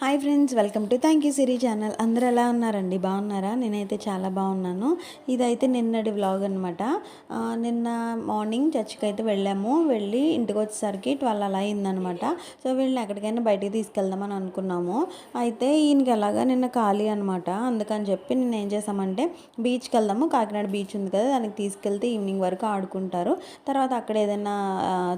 Hi friends welcome to thank you Siri channel. అందరూ ఎలా ఉన్నారండి? బాగున్నారా? నేనైతే చాలా బాగున్నాను. ఇదైతే నిన్నటి వ్లాగ్ అనమాట నిన్న మార్నింగ్ చర్చికి అయితే వెళ్ళాము. వెళ్ళి ఇంటికి వచ్చేసరికి ట్వెల్వ్ అలా అయిందనమాట సో వీళ్ళని ఎక్కడికైనా బయటికి తీసుకెళ్దామని అనుకున్నాము. అయితే ఈయనకి ఎలాగా నిన్న ఖాళీ అనమాట అందుకని చెప్పి నిన్న ఏం చేసామంటే బీచ్కి వెళ్దాము. కాకినాడ బీచ్ ఉంది కదా దానికి తీసుకెళ్తే ఈవినింగ్ వరకు ఆడుకుంటారు. తర్వాత అక్కడ ఏదైనా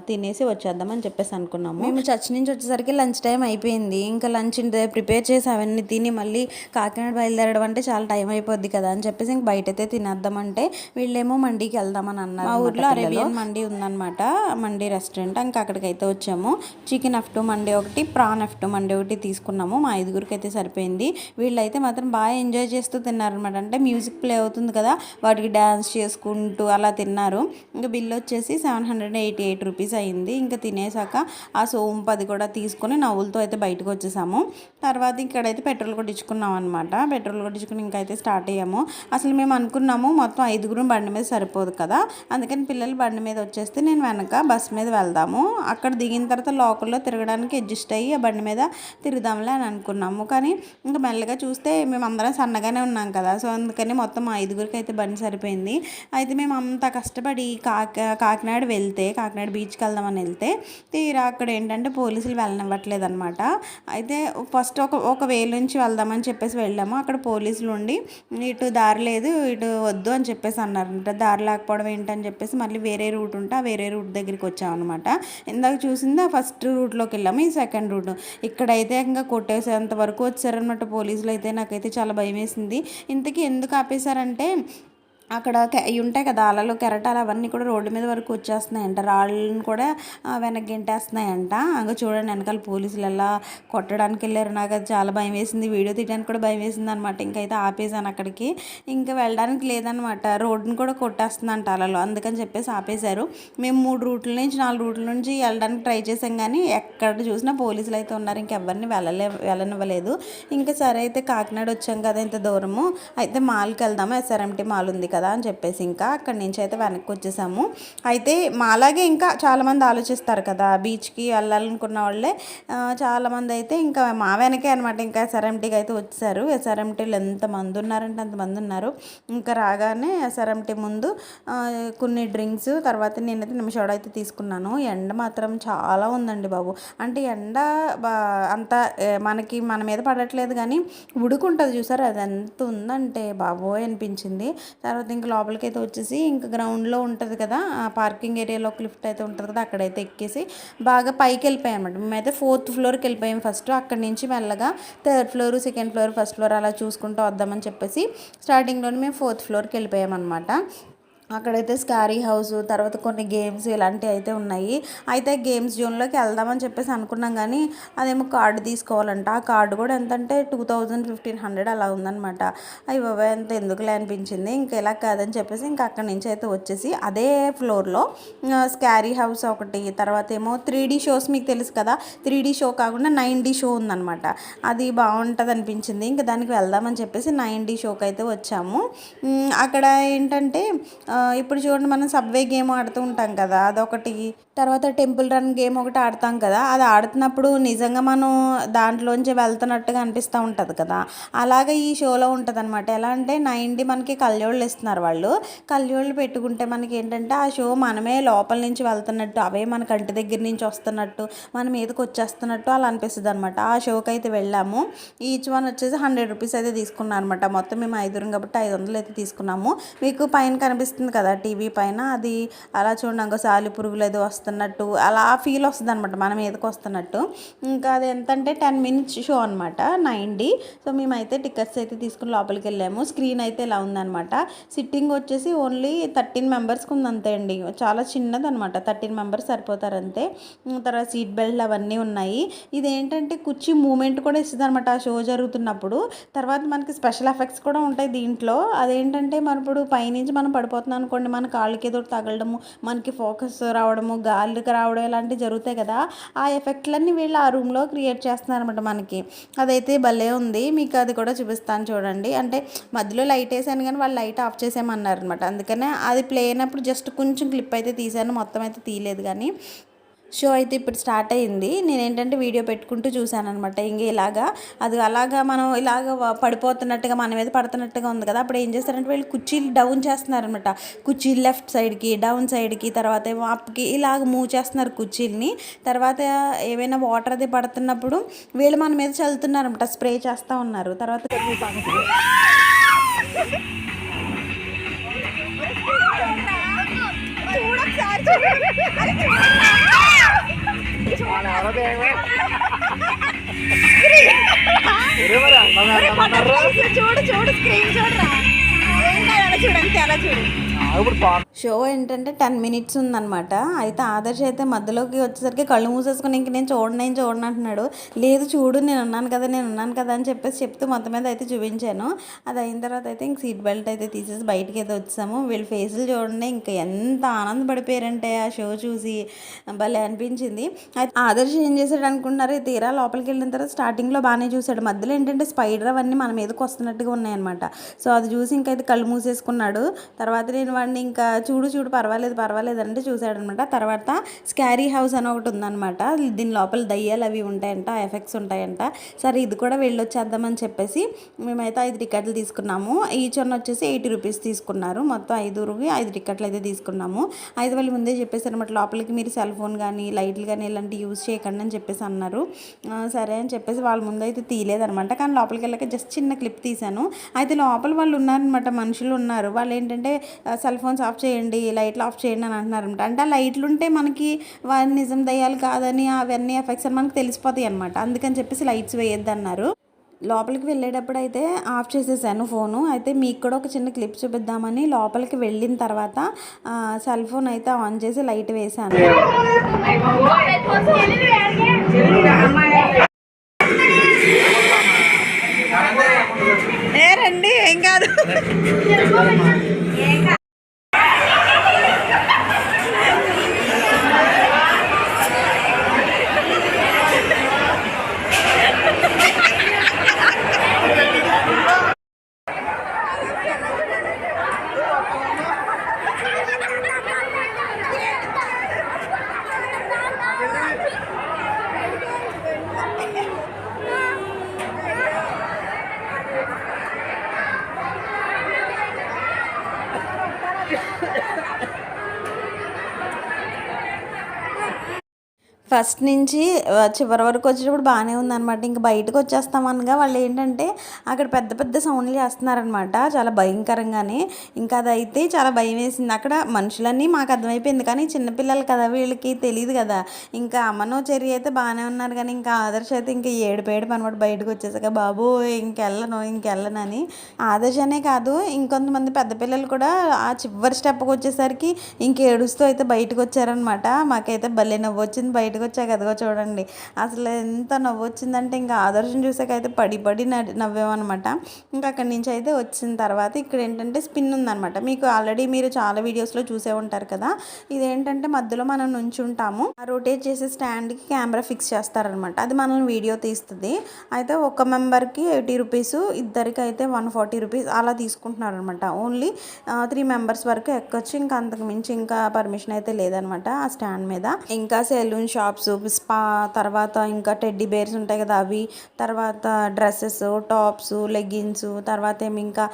తినేసి వచ్చేద్దామని చెప్పేసి అనుకున్నాము. మేము చర్చ్ నుంచి వచ్చేసరికి లంచ్ టైం అయిపోయింది. ఇంకా లంచ్ ప్రిపేర్ చేసి అవన్నీ తిని మళ్ళీ కాకినాడ బయలుదేరడం అంటే చాలా టైం అయిపోద్ది కదా అని చెప్పేసి ఇంక బయట అయితే తినేద్దామని వీళ్ళేమో మండీకి వెళ్దామని అన్నారు మా ఊర్లో అరేబియన్ మండీ ఉందన్నమాట. మండీ రెస్టారెంట్. ఇంకా అక్కడికి అయితే వచ్చాము. చికెన్ ఎఫ్ టూ మండీ ఒకటి ప్రాన్ ఎఫ్ టూ మండీ ఒకటి తీసుకున్నాము. మా ఐదుగురికి అయితే సరిపోయింది. వీళ్ళైతే మాత్రం బాగా ఎంజాయ్ చేస్తూ తిన్నారనమాట అంటే మ్యూజిక్ ప్లే అవుతుంది కదా వాటికి డ్యాన్స్ చేసుకుంటూ అలా తిన్నారు. ఇంకా బిల్ వచ్చేసి seven hundred eighty eight rupees అయింది. ఇంకా తినేసాక ఆ సోంపు అది కూడా తీసుకొని నవ్వులతో అయితే బయటకు వచ్చేసాము. తర్వాత ఇక్కడైతే పెట్రోల్ కొట్టించుకున్నాం అనమాట పెట్రోల్ కొట్టించుకుని ఇంకైతే స్టార్ట్ అయ్యాము. అసలు మేము అనుకున్నాము మొత్తం ఐదుగురు బండి మీద సరిపోదు కదా. అందుకని పిల్లలు బండి మీద వచ్చేస్తే నేను వెనక బస్ మీద వెళ్దాము. అక్కడ దిగిన తర్వాత లోకల్లో తిరగడానికి అడ్జస్ట్ అయ్యి ఆ బండి మీద తిరుగుదాంలే అని అనుకున్నాము. కానీ ఇంకా మెల్లగా చూస్తే మేము అందరం సన్నగానే ఉన్నాం కదా. సో అందుకని మొత్తం ఐదుగురికి అయితే బండి సరిపోయింది. అయితే మేము అంత కష్టపడి కాక కాకినాడ వెళ్తే కాకినాడ బీచ్కి వెళ్దామని వెళ్తే తీరా అక్కడ ఏంటంటే పోలీసులు వెళ్ళనివ్వట్లేదు అనమాట అయితే ఫస్ట్ ఒక ఒక వేలు నుంచి వెళ్దామని చెప్పేసి వెళ్ళాము. అక్కడ పోలీసులు ఉండి ఇటు దారి లేదు ఇటు వద్దు అని చెప్పేసి అన్నారంట. దారి లేకపోవడం ఏంటని చెప్పేసి మళ్ళీ వేరే రూట్ ఉంటే ఆ వేరే రూట్ దగ్గరికి వచ్చామన్నమాట. ఇందాక చూసింది ఆ ఫస్ట్ రూట్లోకి వెళ్ళాము ఈ సెకండ్ రూట్. ఇక్కడైతే ఇంకా కొట్టేసేంత వరకు వచ్చారనమాట పోలీసులు అయితే. నాకైతే చాలా భయం వేసింది ఇంతకీ ఎందుకు ఆపేశారంటే అక్కడ అవి ఉంటాయి కదా అలలు కెరటాలు అవన్నీ కూడా రోడ్డు మీద వరకు వచ్చేస్తున్నాయంట. రాళ్ళని కూడా ఆ, వెనక్కి గెంటేస్తున్నాయంట చూడండి వెనకాల పోలీసులు ఎలా కొట్టడానికి వెళ్ళారు. నాకు అది చాలా భయం వేసింది. వీడియో తీయడానికి కూడా భయం వేసింది అనమాట ఇంకైతే ఆపేసాను అక్కడికి. ఇంకా వెళ్ళడానికి లేదనమాట రోడ్డుని కూడా కొట్టేస్తుందంట అలలు. అందుకని చెప్పేసి ఆపేశారు. మేము మూడు రూట్ల నుంచి నాలుగు రూట్ల నుంచి వెళ్ళడానికి ట్రై చేసాం కానీ ఎక్కడ చూసినా పోలీసులు అయితే ఉన్నారు. ఇంకెవరిని వెళ్ళలే వెళ్ళనివ్వలేదు. ఇంకా సరే అయితే కాకినాడ వచ్చాం కదా ఇంత దూరము. అయితే మాల్కి వెళ్దాము? ఎస్ఆర్ఎంటీ మాల్ ఉంది కదా. అని చెప్పేసి ఇంకా అక్కడి నుంచి అయితే వెనక్కి వచ్చేసాము. అయితే మాలాగే ఇంకా చాలామంది ఆలోచిస్తారు కదా బీచ్కి వెళ్ళాలనుకున్న వాళ్ళే చాలామంది అయితే ఇంకా మా వెనకే అనమాట ఇంకా ఎస్ఆర్ఎంటీకి అయితే వచ్చారు ఎస్ఆర్ఎంటీలు ఎంతమంది ఉన్నారంటే అంతమంది ఉన్నారు. ఇంకా రాగానే ఎస్ఆర్ఎంటీ ముందు కొన్ని డ్రింక్స్ తర్వాత నేనైతే నిమిషాడు అయితే తీసుకున్నాను. ఎండ మాత్రం చాలా ఉందండి బాబు. అంటే ఎండ బా అంత మనకి మన మీద పడట్లేదు కానీ ఉడుకుంటుంది చూసారు? అది ఎంత ఉందంటే బాబోయ్ అనిపించింది. తర్వాత ఇంక లోపలికి అయితే వచ్చేసి ఇంకా గ్రౌండ్లో ఉంటుంది కదా ఆ పార్కింగ్ ఏరియాలో ఒక లిఫ్ట్ అయితే ఉంటుంది కదా అక్కడైతే ఎక్కేసి బాగా పైకి వెళ్ళిపోయాం అనమాట మేమైతే ఫోర్త్ ఫ్లోర్కి వెళ్ళిపోయాం ఫస్ట్ అక్కడి నుంచి మెల్లగా third floor second floor first floor అలా చూసుకుంటూ వద్దామని చెప్పేసి స్టార్టింగ్లోనే మేము ఫోర్త్ ఫ్లోర్కి వెళ్ళిపోయాం అనమాట అక్కడైతే స్కారీ హౌస్ తర్వాత కొన్ని గేమ్స్ ఇలాంటివి అయితే ఉన్నాయి. అయితే గేమ్స్ జోన్లోకి వెళ్దామని చెప్పేసి అనుకున్నాం కానీ అదేమో కార్డు తీసుకోవాలంట. ఆ కార్డు కూడా ఎంతంటే టూ థౌజండ్ ఫిఫ్టీన్ హండ్రెడ్ అలా ఉందనమాట అవి బాబా అంత ఎందుకులే అనిపించింది. ఇంకా ఇలా కాదని చెప్పేసి ఇంకా అక్కడి నుంచి అయితే వచ్చేసి అదే ఫ్లోర్లో స్కారీ హౌస్ ఒకటి తర్వాత ఏమో త్రీ డీ షోస్ మీకు తెలుసు కదా. త్రీ డీ షో కాకుండా నైన్ డీ షో ఉందనమాట అది బాగుంటుంది అనిపించింది. ఇంకా దానికి వెళ్దామని చెప్పేసి నైన్ డీ షోకి అయితే వచ్చాము. అక్కడ ఏంటంటే ఇప్పుడు చూడండి మనం సబ్వే గేమ్ ఆడుతూ ఉంటాం కదా అదొకటి. తర్వాత టెంపుల్ రన్ గేమ్ ఒకటి ఆడతాం కదా అది ఆడుతున్నప్పుడు నిజంగా మనం దాంట్లోంచి వెళ్తున్నట్టుగా అనిపిస్తూ ఉంటుంది కదా. అలాగే ఈ షోలో ఉంటుంది అనమాట ఎలా అంటే నైన్టీ మనకి కళ్ళజోళ్ళు ఇస్తున్నారు వాళ్ళు. కళ్ళజోళ్ళు పెట్టుకుంటే మనకి ఏంటంటే ఆ షో మనమే లోపల నుంచి వెళ్తున్నట్టు అవే మన కంటి దగ్గర నుంచి వస్తున్నట్టు మన మీదకి వచ్చేస్తున్నట్టు అలా అనిపిస్తుంది అనమాట ఆ షోకి అయితే వెళ్ళాము. ఈచ్ వన్ వచ్చేసి హండ్రెడ్ రూపీస్ అయితే తీసుకున్నాను అనమాట మొత్తం మేము ఐదుగురం కాబట్టి ఐదు వందలు అయితే తీసుకున్నాము. మీకు పైన కనిపిస్తుంది కదా టీవీ పైన అది అలా చూడండి ఇంకో సాలి పురుగులు ఏదో వస్తున్నట్టు అలా ఫీల్ వస్తుంది అనమాట మన మీదకి వస్తున్నట్టు. ఇంకా అది ఎంత అంటే టెన్ మినిట్స్ షో అనమాట నైన్ డి సో మేమైతే టికెట్స్ అయితే తీసుకుని లోపలికి వెళ్ళాము. స్క్రీన్ అయితే ఇలా ఉందనమాట సిట్టింగ్ వచ్చేసి ఓన్లీ థర్టీన్ మెంబర్స్కి ఉంది అంతే అండి. చాలా చిన్నది అనమాట థర్టీన్ మెంబర్స్ సరిపోతారు అంతే తర్వాత సీట్ బెల్ట్ అవన్నీ ఉన్నాయి. ఇదేంటంటే కుర్చీ మూమెంట్ కూడా ఇస్తుంది అనమాట ఆ షో జరుగుతున్నప్పుడు. తర్వాత మనకి స్పెషల్ ఎఫెక్ట్స్ కూడా ఉంటాయి దీంట్లో. అదేంటంటే మన ఇప్పుడు పైనుంచి మనం పడిపోతున్నాం అనుకోండి మన కాళ్ళకి ఏదో తగలడము మనకి ఫోకస్ రావడము గాలికి రావడం ఇలాంటివి జరుగుతాయి కదా ఆ ఎఫెక్ట్లన్నీ వీళ్ళు ఆ రూమ్లో క్రియేట్ చేస్తున్నారనమాట మనకి. అదైతే భలే ఉంది. మీకు అది కూడా చూపిస్తాను చూడండి. అంటే మధ్యలో లైట్ వేసాను కానీ వాళ్ళు లైట్ ఆఫ్ చేసేయమన్నారు అనమాట అందుకనే అది ప్లే అయినప్పుడు జస్ట్ కొంచెం క్లిప్ అయితే తీసాను మొత్తం అయితే తీయలేదు కానీ. షో అయితే ఇప్పుడు స్టార్ట్ అయింది. నేను ఏంటంటే వీడియో పెట్టుకుంటూ చూశాను అనమాట ఇంక ఇలాగా అది అలాగా మనం ఇలాగ పడిపోతున్నట్టుగా మన మీద పడుతున్నట్టుగా ఉంది కదా. అప్పుడు ఏం చేస్తారంటే వీళ్ళు కుర్చీలు డౌన్ చేస్తున్నారనమాట కుర్చీలు లెఫ్ట్ సైడ్కి డౌన్ సైడ్కి తర్వాత ఏమో అప్కి ఇలాగ మూవ్ చేస్తున్నారు కుర్చీలని. తర్వాత ఏమైనా వాటర్ అది పడుతున్నప్పుడు వీళ్ళు మన మీద చల్లుతున్నారనమాట స్ప్రే చేస్తూ ఉన్నారు. తర్వాత చూడు చూడు స్క్రీన్ చూడరా ఏం అలా చూడు అంతే అలా చూడు షో ఏంటంటే టెన్ మినిట్స్ ఉందన్నమాట. అయితే ఆదర్శ అయితే మధ్యలోకి వచ్చేసరికి కళ్ళు మూసేసుకుని ఇంక నేను చూడను నేను చూడను అంటున్నాడు. లేదు చూడు నేను ఉన్నాను కదా నేను ఉన్నాను కదా అని చెప్పేసి చెప్తూ మొత్తం మీద అయితే చూపించాను. అది అయిన తర్వాత అయితే ఇంక సీట్ బెల్ట్ అయితే తీసేసి బయటికి అయితే వచ్చాము. వీళ్ళ ఫేసులు చూడండి ఇంకా ఎంత ఆనందపడిపోయారంటే ఆ షో చూసి. భలే అనిపించింది. అయితే ఆదర్శ ఏం చేశాడు అనుకుంటున్నారు? తీరా లోపలికి వెళ్ళిన తర్వాత స్టార్టింగ్లో బాగానే చూశాడు. మధ్యలో ఏంటంటే స్పైడర్ అవన్నీ మన మీదకి వస్తున్నట్టుగా ఉన్నాయన్నమాట. సో అది చూసి ఇంకైతే అయితే కళ్ళు మూసేసుకున్నాడు. తర్వాత నేను వాడిని ఇంకా చూడు చూడు పర్వాలేదు పర్వాలేదు అంటే చూశాడనమాట. తర్వాత స్కారీ హౌస్ అని ఒకటి ఉందన్నమాట దీని లోపల దయ్యాలు అవి ఉంటాయంట ఎఫెక్ట్స్ ఉంటాయంట. సరే ఇది కూడా వెళ్ళొచ్చేద్దామని చెప్పేసి మేమైతే ఐదు టికెట్లు తీసుకున్నాము. ఈచ్ వన్ వచ్చేసి ఎయిటీ రూపీస్ తీసుకున్నారు. మొత్తం ఐదుగురికి ఐదు టికెట్లు అయితే తీసుకున్నాము. ఐదు వాళ్ళు ముందే చెప్పేసి అనమాట లోపలికి మీరు సెల్ ఫోన్ కానీ లైట్లు కానీ ఇలాంటివి యూజ్ చేయకండి అని చెప్పేసి అన్నారు. సరే అని చెప్పేసి వాళ్ళ ముందు అయితే తీయలేదనమాట. కానీ లోపలికి వెళ్ళాక జస్ట్ చిన్న క్లిప్ తీశాను. అయితే లోపల వాళ్ళు ఉన్నారనమాట మనుషులు ఉన్నారు. వాళ్ళు ఏంటంటే సెల్ ఫోన్స్ ఆఫ్ చేయండి లైట్లు ఆఫ్ చేయండి అని అంటున్నారనమాట అంటే ఆ లైట్లు ఉంటే మనకి వారి నిజం దయ్యాలు కాదని అవన్నీ ఎఫెక్ట్స్ అని మనకు తెలిసిపోతాయి అనమాట అందుకని చెప్పేసి లైట్స్ వేయొద్దు అన్నారు లోపలికి వెళ్ళేటప్పుడు అయితే ఆఫ్ చేసేసాను ఫోను. అయితే మీకు కూడా ఒక చిన్న క్లిప్ చూపిద్దామని లోపలికి వెళ్ళిన తర్వాత ఆ, సెల్ ఫోన్ అయితే ఆన్ చేసి లైట్ వేసాను ఏ రండి ఏం కాదు. ఫస్ట్ నుంచి చివరి వరకు వచ్చేటప్పుడు బాగానే ఉందన్నమాట. ఇంకా బయటకు వచ్చేస్తామనగా వాళ్ళు ఏంటంటే అక్కడ పెద్ద పెద్ద సౌండ్లు చేస్తున్నారనమాట చాలా భయంకరంగానే. ఇంకా అదైతే చాలా భయం వేసింది. అక్కడ మనుషులన్నీ మాకు అర్థమైపోయింది. కానీ చిన్నపిల్లలు కదా వీళ్ళకి తెలియదు కదా. ఇంకా అమ్మనో చెరి అయితే బాగానే ఉన్నారు. కానీ ఇంకా ఆదర్శ అయితే ఇంకా ఏడుపేడు అనమాట బయటకు వచ్చేసాక బాబు ఇంకెళ్ళను ఇంకెళ్ళనని ఆదర్శ అనే కాదు ఇంకొంతమంది పెద్ద పిల్లలు కూడా ఆ చివరి స్టెప్కి వచ్చేసరికి ఇంకేడుస్తూ అయితే బయటకు వచ్చారనమాట మాకైతే భలే నవ్వు వచ్చింది బయటకు వచ్చాక ఎదగో చూడండి. అసలు ఎంత నవ్వు వచ్చిందంటే ఇంకా ఆదర్శం చూసాక అయితే పడి పడి నవ్వేమన్నమాట. ఇంకా అక్కడి నుంచి అయితే వచ్చిన తర్వాత ఇక్కడ ఏంటంటే స్పిన్ ఉందన్నమాట. మీకు ఆల్రెడీ మీరు చాలా వీడియోస్లో చూసే ఉంటారు కదా. ఇదేంటంటే మధ్యలో మనం నుంచుంటాము. ఆ రొటేట్ చేసే స్టాండ్కి కెమెరా ఫిక్స్ చేస్తారనమాట అది మనం వీడియో తీస్తుంది. అయితే ఒక మెంబర్కి ఎయిటీ రూపీస్ ఇద్దరికి అయితే వన్ ఫార్టీ రూపీస్ అలా తీసుకుంటున్నారు అనమాట ఓన్లీ త్రీ మెంబర్స్ వరకు ఎక్కొచ్చు. ఇంకా అంతకు మించి ఇంకా పర్మిషన్ అయితే లేదనమాట ఆ స్టాండ్ మీద. ఇంకా సెలూన్ షాప్ షాప్స్ స్పా తర్వాత ఇంకా టెడ్డీ బేర్స్ ఉంటాయి కదా అవి తర్వాత డ్రెస్సెస్ టాప్స్ లెగ్గిన్స్ తర్వాత ఏమి ఇంకా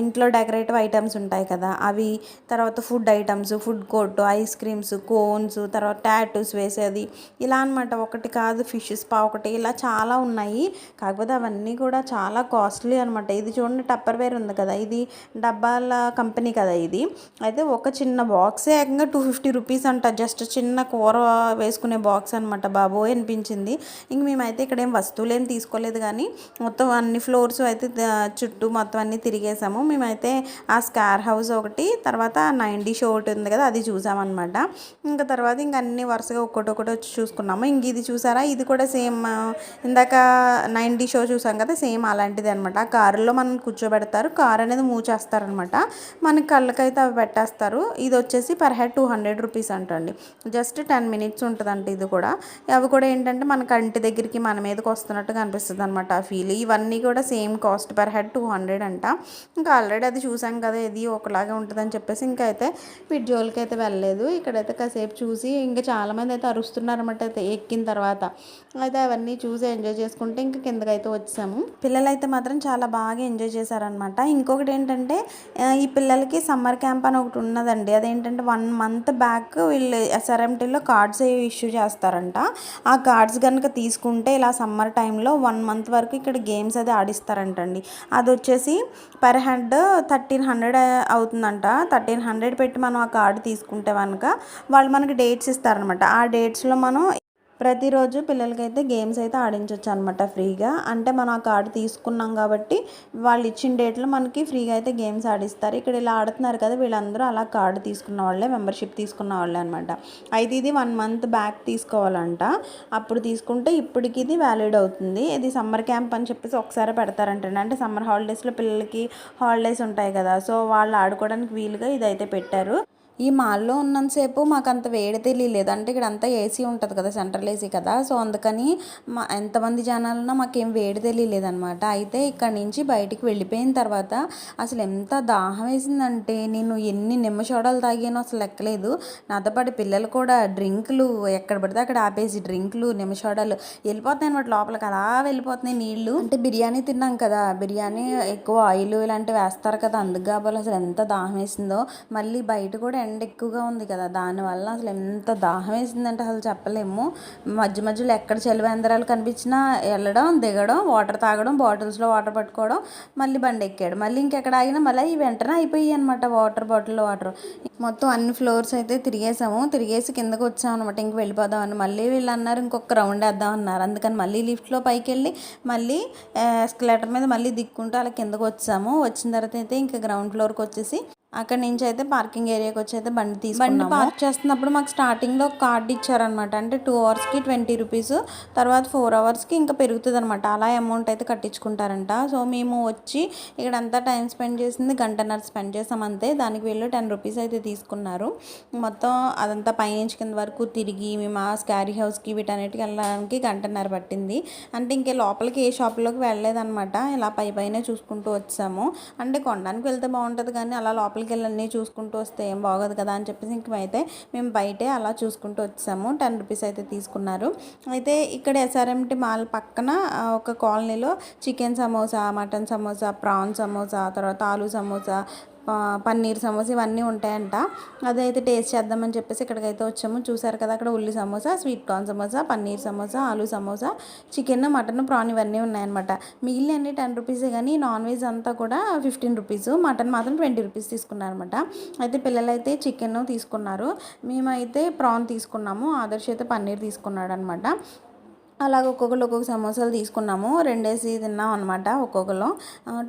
ఇంట్లో డెకరేటివ్ ఐటమ్స్ ఉంటాయి కదా అవి తర్వాత food items food court ice creams cones తర్వాత టాటూస్ వేసేది ఇలా అనమాట ఒకటి కాదు ఫిష్ స్పా ఒకటి ఇలా చాలా ఉన్నాయి. కాకపోతే అవన్నీ కూడా చాలా కాస్ట్లీ అనమాట ఇది చూడండి టప్పర్ వేర్ ఉంది కదా ఇది డబ్బాల కంపెనీ కదా ఇది. అయితే ఒక చిన్న బాక్సే ఏకంగా టూ ఫిఫ్టీ రూపీస్ అంట. జస్ట్ చిన్న కూర వేసుకునే బాక్స్ అనమాట బాబోయ్ అనిపించింది. ఇంక మేమైతే ఇక్కడ ఏం వస్తువులు ఏం తీసుకోలేదు కానీ మొత్తం అన్ని ఫ్లోర్స్ అయితే చుట్టూ మొత్తం అన్ని తిరిగేసాము. మేమైతే ఆ స్కార్ హౌస్ ఒకటి తర్వాత నైంటీ షో ఒకటి ఉంది కదా అది చూసామన్నమాట ఇంకా తర్వాత ఇంక అన్ని వరుసగా ఒక్కొక్కటి ఒకటి వచ్చి చూసుకున్నాము. ఇంక ఇది చూసారా? ఇది కూడా సేమ్ ఇందాక నైంటీ షో చూసాం కదా సేమ్ అలాంటిది అనమాట ఆ కారులో మనం కూర్చోబెడతారు కార్ అనేది మూవ్ చేస్తారనమాట మన కళ్ళకైతే అవి పెట్టేస్తారు. ఇది వచ్చేసి per head two hundred rupees అంటండి. జస్ట్ టెన్ మినిట్స్ ఉంటుందంట ఇది కూడా. అవి కూడా ఏంటంటే మన కంటి దగ్గరికి మన మీదకి వస్తున్నట్టుగా అనిపిస్తుంది అనమాట ఆ ఫీల్ ఇవన్నీ కూడా same cost per head two hundred అంట. ఇంకా ఆల్రెడీ అది చూసాం కదా ఇది ఒకలాగే ఉంటుందని చెప్పేసి ఇంకా అయితే విడ్జోల్కి అయితే వెళ్ళలేదు. ఇక్కడైతే కాసేపు చూసి ఇంకా చాలామంది అయితే అరుస్తున్నారన్నమాట అయితే ఎక్కిన తర్వాత. అయితే అవన్నీ చూసి ఎంజాయ్ చేసుకుంటే ఇంకా కిందకి అయితే వచ్చాము. పిల్లలు అయితే మాత్రం చాలా బాగా ఎంజాయ్ చేశారనమాట ఇంకొకటి ఏంటంటే ఈ పిల్లలకి సమ్మర్ క్యాంప్ అని ఒకటి ఉన్నదండి. అదేంటంటే వన్ మంత్ బ్యాక్ వీళ్ళు ఎస్ఆర్ఎంటీలో కార్డ్స్ ఇష్యూ చేస్తారంట. ఆ కార్డ్స్ కనుక తీసుకుంటే ఇలా సమ్మర్ టైంలో వన్ మంత్ వరకు ఇక్కడ గేమ్స్ అది ఆడిస్తారంటండి. అది వచ్చేసి పర్ హెడ్ థర్టీన్ హండ్రెడ్ అవుతుందంట. థర్టీన్ హండ్రెడ్ పెట్టి మనం ఆ కార్డు తీసుకుంటే కనుక వాళ్ళు మనకి డేట్స్ ఇస్తారనమాట ఆ డేట్స్లో మనం ప్రతిరోజు పిల్లలకైతే గేమ్స్ అయితే ఆడించవచ్చు అనమాట ఫ్రీగా. అంటే మనం ఆ కార్డు తీసుకున్నాం కాబట్టి వాళ్ళు ఇచ్చిన డేట్లో మనకి ఫ్రీగా అయితే గేమ్స్ ఆడిస్తారు. ఇక్కడ ఇలా ఆడుతున్నారు కదా వీళ్ళందరూ అలా కార్డు తీసుకున్న వాళ్ళే మెంబర్షిప్ తీసుకున్న వాళ్ళే అనమాట అయితే ఇది వన్ మంత్ బ్యాక్ తీసుకోవాలంట. అప్పుడు తీసుకుంటే ఇప్పటికి ఇది వ్యాలిడ్ అవుతుంది. ఇది సమ్మర్ క్యాంప్ అని చెప్పేసి ఒకసారి పెడతారంటండి. అంటే సమ్మర్ హాలిడేస్లో పిల్లలకి హాలిడేస్ ఉంటాయి కదా సో వాళ్ళు ఆడుకోవడానికి వీలుగా ఇదైతే పెట్టారు. ఈ మాల్లో ఉన్నంతసేపు మాకు అంత వేడి తెలియలేదు. అంటే ఇక్కడ అంతా ఏసీ ఉంటుంది కదా సెంట్రల్ ఏసీ కదా. సో అందుకని మా ఎంతమంది జనాలున్నా మాకేం వేడి తెలియలేదు అనమాట అయితే ఇక్కడ నుంచి బయటికి వెళ్ళిపోయిన తర్వాత అసలు ఎంత దాహం వేసిందంటే నేను ఎన్ని నిమ్మచోడలు తాగానో అసలు ఎక్కలేదు నాతో పాటు పిల్లలు కూడా డ్రింకులు ఎక్కడ పడితే అక్కడ ఆపేసి డ్రింకులు నిమ్మచోడలు వెళ్ళిపోతున్నాయి అనమాట లోపలికి అలా వెళ్ళిపోతున్నాయి నీళ్ళు. అంటే బిర్యానీ తిన్నాం కదా. బిర్యానీ ఎక్కువ ఆయిల్ ఇలాంటివి వేస్తారు కదా. అందుకు కాబట్టి అసలు ఎంత దాహం వేసిందో. మళ్ళీ బయట కూడా ఎండ ఎక్కువగా ఉంది కదా దానివల్ల అసలు ఎంత దాహం వేసిందంటే అసలు చెప్పలేము. మధ్య మధ్యలో ఎక్కడ చలివేంద్రాలు కనిపించినా వెళ్ళడం దిగడం వాటర్ తాగడం బాటిల్స్లో వాటర్ పట్టుకోవడం మళ్ళీ బండి ఎక్కాడు మళ్ళీ ఇంకెక్కడ ఆగినా మళ్ళీ ఈ వెంటనే అయిపోయాయి అనమాట వాటర్ బాటిల్ వాటర్. మొత్తం అన్ని ఫ్లోర్స్ అయితే తిరిగేసాము. తిరిగేసి కిందకు వచ్చాము అనమాట ఇంక వెళ్ళిపోదాం అని మళ్ళీ వీళ్ళు అన్నారు ఇంకొక రౌండ్ వేద్దాం అన్నారు. అందుకని మళ్ళీ లిఫ్ట్లో పైకి వెళ్ళి మళ్ళీ ఎస్కలేటర్ మీద మళ్ళీ దిక్కుంటూ అలా కిందకు వచ్చాము. వచ్చిన తర్వాత అయితే ఇంకా గ్రౌండ్ ఫ్లోర్కి వచ్చేసి అక్కడ నుంచి అయితే పార్కింగ్ ఏరియాకి వచ్చి అయితే బండి తీసుకు బండి పార్క్ చేస్తున్నప్పుడు మాకు స్టార్టింగ్లో కార్డు ఇచ్చారనమాట అంటే టూ అవర్స్కి ట్వంటీ రూపీస్ తర్వాత ఫోర్ అవర్స్కి ఇంకా పెరుగుతుంది అనమాట అలా అమౌంట్ అయితే కట్టించుకుంటారంట. సో మేము వచ్చి ఇక్కడ అంతా టైం స్పెండ్ చేసింది గంటన్నర స్పెండ్ చేసాం అంతే. దానికి వీళ్ళు టెన్ రూపీస్ అయితే తీసుకున్నారు. మొత్తం అదంతా పైనుంచి కింద వరకు తిరిగి మేము ఆ స్కారీ హౌస్కి వీటన్నిటికి వెళ్ళడానికి గంటన్నర పట్టింది. అంటే ఇంకే లోపలికి ఏ షాప్లోకి వెళ్ళలేదన్నమాట. ఇలా పై పైనే చూసుకుంటూ వచ్చాము. అంటే కొనడానికి వెళ్తే బాగుంటుంది కానీ అలా లోపలికి వెళ్ళి అన్నీ చూసుకుంటూ వస్తే ఏం బాగోదు కదా అని చెప్పేసి ఇంక అయితే మేము బయటే అలా చూసుకుంటూ వచ్చాము. టెన్ రూపీస్ అయితే తీసుకున్నారు. అయితే ఇక్కడ ఎస్ఆర్ఎంటి మాల్ పక్కన ఒక కాలనీలో chicken samosa mutton samosa prawn samosa తర్వాత ఆలు సమోసా పన్నీర్ సమోసా ఇవన్నీ ఉంటాయంట. అదైతే టేస్ట్ చేద్దామని చెప్పేసి ఇక్కడికైతే వచ్చాము. చూసారు కదా అక్కడ ఉల్లి సమోసా స్వీట్ కార్న్ సమోసా పన్నీర్ సమోసా ఆలూ సమోసా చికెన్ మటన్ ప్రాన్ ఇవన్నీ ఉన్నాయన్నమాట. మిగిలిన అన్ని టెన్ రూపీసే కానీ నాన్ వెజ్ అంతా కూడా ఫిఫ్టీన్ రూపీస్ మటన్ మాత్రం ట్వంటీ రూపీస్ తీసుకున్నారనమాట అయితే పిల్లలైతే చికెన్ తీసుకున్నారు. మేమైతే ప్రాన్ తీసుకున్నాము. ఆదర్శ్ అయితే పన్నీర్ తీసుకున్నాడు అనమాట అలాగ ఒక్కొక్కరు ఒక్కొక్క సమోసాలు తీసుకున్నాము. రెండేసి తిన్నాం అనమాట ఒక్కొక్కరు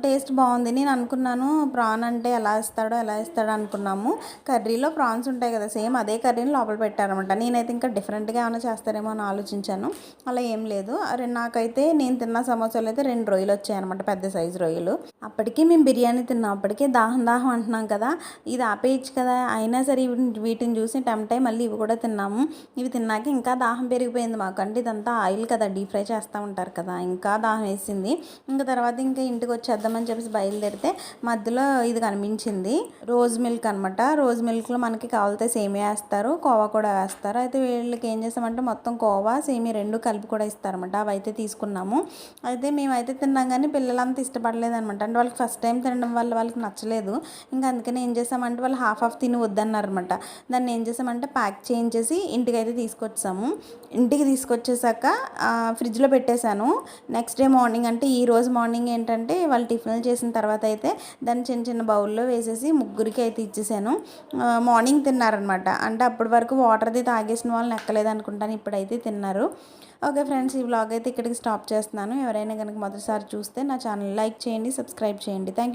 టేస్ట్ బాగుంది. నేను అనుకున్నాను ప్రాన్ అంటే ఎలా ఇస్తాడో ఎలా ఇస్తాడో అనుకున్నాము. కర్రీలో ప్రాన్స్ ఉంటాయి కదా సేమ్ అదే కర్రీని లోపల పెట్టారనమాట నేనైతే ఇంకా డిఫరెంట్గా ఏమైనా చేస్తారేమో అని ఆలోచించాను. అలా ఏం లేదు. అరే నాకైతే నేను తిన్న సమోసాలు అయితే రెండు రొయ్యలు వచ్చాయన్నమాట పెద్ద సైజు రొయ్యలు. అప్పటికి మేము బిర్యానీ తిన్నాం. అప్పటికే దాహం దాహం అంటున్నాం కదా. ఇది ఆపేయచ్చు కదా. అయినా సరే వీటిని చూసి టెంప్ట్ అయ్యి మళ్ళీ ఇవి కూడా తిన్నాము. ఇవి తిన్నాక ఇంకా దాహం పెరిగిపోయింది మాకు. అంటే ఇదంతా ఆయిల్ కదా డీప్ ఫ్రై చేస్తూ ఉంటారు కదా ఇంకా దాహం వేసింది. ఇంకా తర్వాత ఇంకా ఇంటికి వచ్చేద్దామని చెప్పేసి బయలుదేరితే మధ్యలో ఇది కనిపించింది రోజ్ మిల్క్ అనమాట రోజ్ మిల్క్లో మనకి కావాలితే సేమియా వేస్తారు కోవా కూడా వేస్తారు. అయితే వీళ్ళకి ఏం చేస్తామంటే మొత్తం కోవా సేమియా రెండు కలిపి కూడా ఇస్తారన్నమాట. అవి అయితే తీసుకున్నాము. అయితే మేమైతే తిన్నాం కానీ పిల్లలు అంత ఇష్టపడలేదు అనమాట అంటే వాళ్ళకి ఫస్ట్ టైం తినడం వల్ల వాళ్ళకి నచ్చలేదు. ఇంకా అందుకని ఏం చేసామంటే వాళ్ళు హాఫ్ హాఫ్ తిని వద్దన్నారనమాట దాన్ని ఏం చేసామంటే ప్యాక్ చేయించేసి ఇంటికి అయితే తీసుకొచ్చాము. ఇంటికి తీసుకొచ్చేసాక ఫ్రిడ్జ్లో పెట్టేశాను. నెక్స్ట్ డే మార్నింగ్ అంటే ఈ రోజు మార్నింగ్ ఏంటంటే వాళ్ళు టిఫిన్లు చేసిన తర్వాత అయితే దాన్ని చిన్న చిన్న బౌల్లో వేసేసి ముగ్గురికి అయితే ఇచ్చేసాను. మార్నింగ్ తిన్నారనమాట. అంటే అప్పటి వరకు వాటర్ది తాగేసిన వాళ్ళని ఎక్కలేదు అనుకుంటాను. ఇప్పుడైతే తిన్నారు. ఓకే ఫ్రెండ్స్ ఈ వ్లాగ్ అయితే ఇక్కడికి స్టాప్ చేస్తున్నాను. ఎవరైనా కనుక మొదటిసారి చూస్తే నా ఛానల్ లైక్ చేయండి సబ్స్క్రైబ్ చేయండి. Thank you